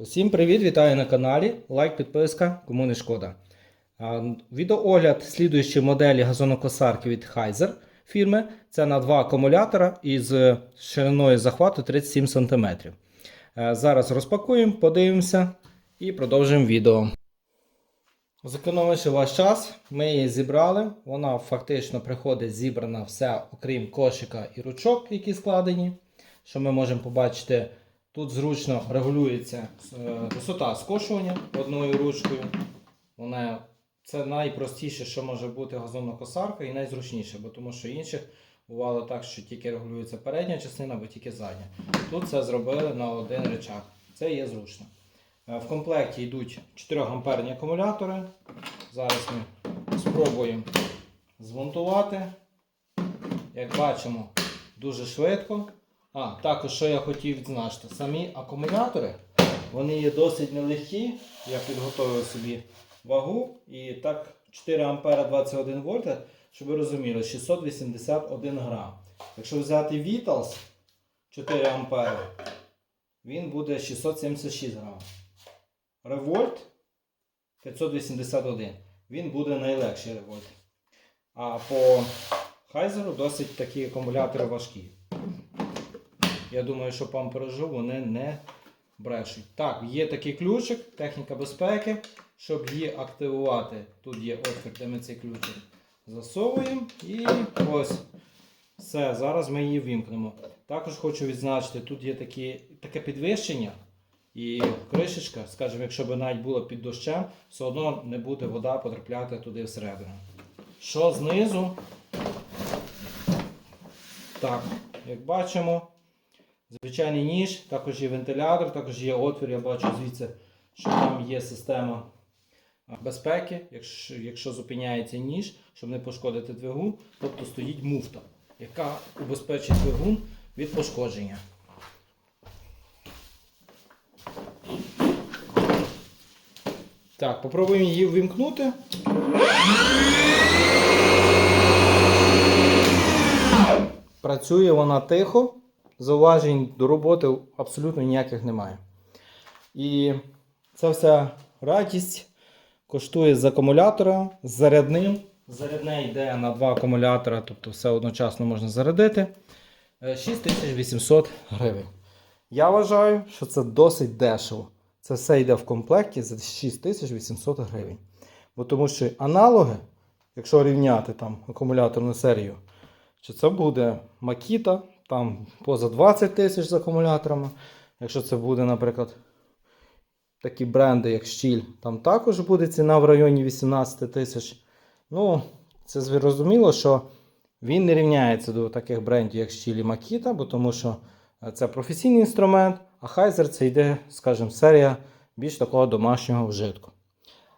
Усім привіт, вітаю на каналі. Лайк, підписка, кому не шкода. Відеоогляд слідуючої моделі газонокосарки від Heiser фірми. Це на два акумулятора із шириною захвату 37 см. Е, Зараз розпакуємо, подивимося і продовжуємо відео. Зекономивши ваш час, ми її зібрали. Вона фактично приходить зібрана вся, окрім кошика і ручок, які складені. Що ми можемо побачити, тут зручно регулюється е, висота скошування одною ручкою. Вона це найпростіше, що може бути газонокосарка, і найзручніше, бо тому що інших бувало так, що тільки регулюється передня частина або тільки задня. Тут це зробили на один речах. Це є зручно. Е, В комплекті йдуть 4 амперні акумулятори. Зараз ми спробуємо змонтувати. Як бачимо, дуже швидко. А, також, що я хотів відзначити, самі акумулятори вони є досить нелегкі. Я підготовив собі вагу і так 4 ампера 21 вольта, щоб ви розуміли, 681 грам. Якщо взяти Vitals 4 ампери, він буде 676 грам. Револьт 581. Він буде найлегший револьт. А по Хайзеру досить такі акумулятори важкі. Я думаю, що по амперажу вони не брешуть. Так, є такий ключик, техніка безпеки. Щоб її активувати, тут є отвір, де ми цей ключик засовуємо. І ось все. Зараз ми її вімкнемо. Також хочу відзначити, тут є такі, таке підвищення. І кришечка, скажімо, якщо б навіть було під дощем, все одно не буде вода потрапляти туди всередину. Що знизу? Так, як бачимо, звичайний ніж, також є вентилятор, також є отвір, я бачу звідси, що там є система безпеки, якщо, якщо зупиняється ніж, щоб не пошкодити двигун, тобто стоїть муфта, яка убезпечить двигун від пошкодження. Так, попробуємо її ввімкнути. Працює вона тихо, зауважень до роботи абсолютно ніяких немає. І ця вся радість коштує з акумулятора, з зарядним. Зарядне йде на два акумулятора, тобто все одночасно можна зарядити. Е, 6800 гривень. Я вважаю, що це досить дешево. Це все йде в комплекті за 6800 гривень. Бо тому що аналоги, якщо рівняти там акумуляторну серію, що це буде Makita, там поза 20 тисяч з акумуляторами. Якщо це буде, наприклад, такі бренди, як Щіль, там також буде ціна в районі 18 тисяч. Ну, це зрозуміло, що він не рівняється до таких брендів, як Щіль і Makita, бо тому що е, це професійний інструмент, а Heiser це йде, скажімо, серія більш такого домашнього вжитку.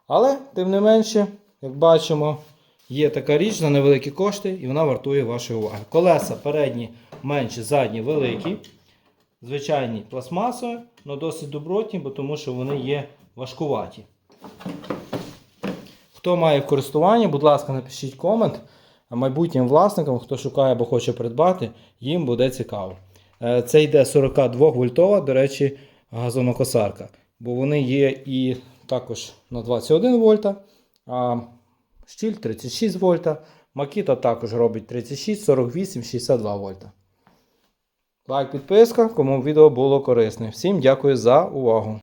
Але, тим не менше, як бачимо, є така річ за невеликі кошти і вона вартує вашої уваги. Колеса передні менші, задні великі. Звичайні пластмасові, але досить добротні, бо тому що вони є важкуваті. Хто має в користуванні, будь ласка, напишіть комент. Майбутнім власникам, хто шукає або хоче придбати, їм буде цікаво. Е, Це йде 42 вольтова, до речі, газонокосарка. Бо вони є і також на 21 вольта, штіль 36 вольта. Макіта також робить 36, 48, 62 вольта. Лайк, підписка, кому відео було корисне. Всім дякую за увагу.